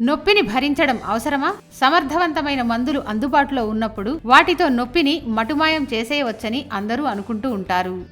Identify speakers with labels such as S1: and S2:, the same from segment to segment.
S1: నొప్పిని భరించడం అవసరమా? సమర్థవంతమైన మందులు అందుబాటులో ఉన్నప్పుడు వాటితో నొప్పిని మటుమాయం చేసేయవచ్చని అందరూ అనుకుంటూ ఉంటారు.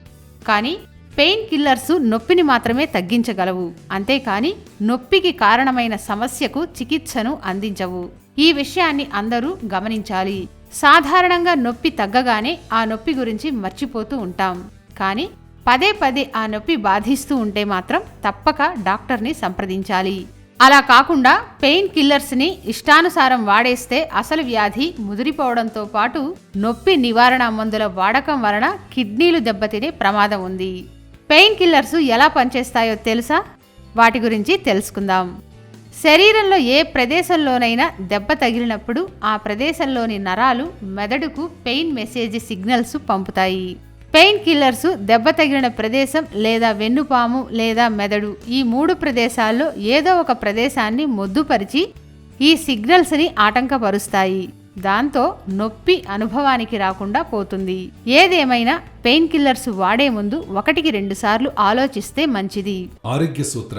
S1: కానీ పెయిన్ కిల్లర్స్ నొప్పిని మాత్రమే తగ్గించగలవు. అంతేకాని నొప్పికి కారణమైన సమస్యకు చికిత్సను అందించవు. ఈ విషయాన్ని అందరూ గమనించాలి. సాధారణంగా నొప్పి తగ్గగానే ఆ నొప్పి గురించి మర్చిపోతూ ఉంటాం. కానీ పదే పదే ఆ నొప్పి బాధిస్తూ ఉంటే మాత్రం తప్పక డాక్టర్ని సంప్రదించాలి. అలా కాకుండా పెయిన్ కిల్లర్స్ని ఇష్టానుసారం వాడేస్తే అసలు వ్యాధి ముదిరిపోవడంతో పాటు నొప్పి నివారణ మందుల వాడకం వలన కిడ్నీలు దెబ్బతినే ప్రమాదం ఉంది. పెయిన్ కిల్లర్స్ ఎలా పనిచేస్తాయో తెలుసా? వాటి గురించి తెలుసుకుందాం. శరీరంలో ఏ ప్రదేశంలోనైనా దెబ్బ తగిలినప్పుడు ఆ ప్రదేశంలోని నరాలు మెదడుకు పెయిన్ మెసేజ్ సిగ్నల్స్ పంపుతాయి. పెయిన్ కిల్లర్స్ దెబ్బ తగిలిన ప్రదేశం లేదా వెన్నుపాము లేదా మెదడు. ఈ మూడు ప్రదేశాల్లో ఏదో ఒక ప్రదేశాన్ని మొద్దుపరిచి ఈ సిగ్నల్స్ని ఆటంకపరుస్తాయి. దాంతో నొప్పి అనుభవానికి రాకుండా పోతుంది. ఏదేమైనా పెయిన్ కిల్లర్స్ వాడే ముందు ఒకటికి రెండు సార్లు ఆలోచిస్తే మంచిది.
S2: ఆరోగ్య సూత్ర